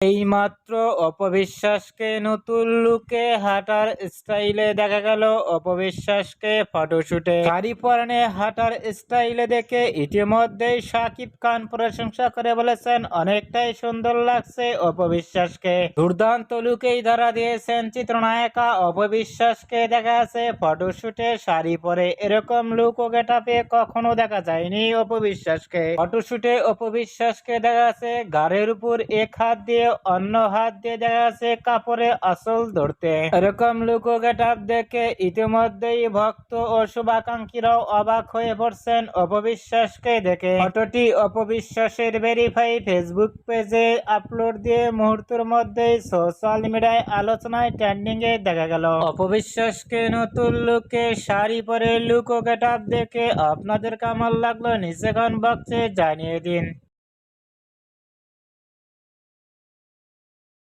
এইমাত্র অপবিশ্বাসকে নতুন লুকে হাঁটার স্টাইলে দেখা গেল অপবিশ্বাসকে ফটোশুটে। শাড়ি পরনে হাঁটার স্টাইলে দেখে ইতিমধ্যেই সাকিব খান প্রশংসা করে বলেছেন, অনেকটাই সুন্দর লাগছে অপবিশ্বাসকে। দুর্দান্ত লুকেই ধরা দিয়েছেন চিত্রনায়িকা। অপবিশ্বাসকে দেখা আছে ফটোশুটে শাড়ি পরে। এরকম লুক ও গেটাপে কখনো দেখা যায়নি অপবিশ্বাসকে। ফটোশুটে অপবিশ্বাসকে দেখা আছে গাড়ির উপর এক হাত দিয়ে অন্য হাত দিয়ে দেখা যাচ্ছে কাপড়ে আসল ধরতে। এরকম লুক ও গেটাপ দেখে ইতিমধ্যেই ভক্ত ও শুভাকাঙ্ক্ষীরাও অবাক হয়ে পড়ছেন অপবিশ্বাসকে দেখে। ফটোটি অপবিশ্বাসের ভেরিফাই ফেসবুক পেজে আপলোড দিয়ে মুহূর্তের মধ্যেই সোশ্যাল মিডিয়ায় আলোচনায় ট্রেন্ডিং এ দেখা গেল। অপবিশ্বাসকে নতুন লুকে শাড়ি পরে লুক গেটাপ দেখে, আপনাদের কেমন লাগল নিচে কমেন্ট বক্সে জানিয়ে দিন।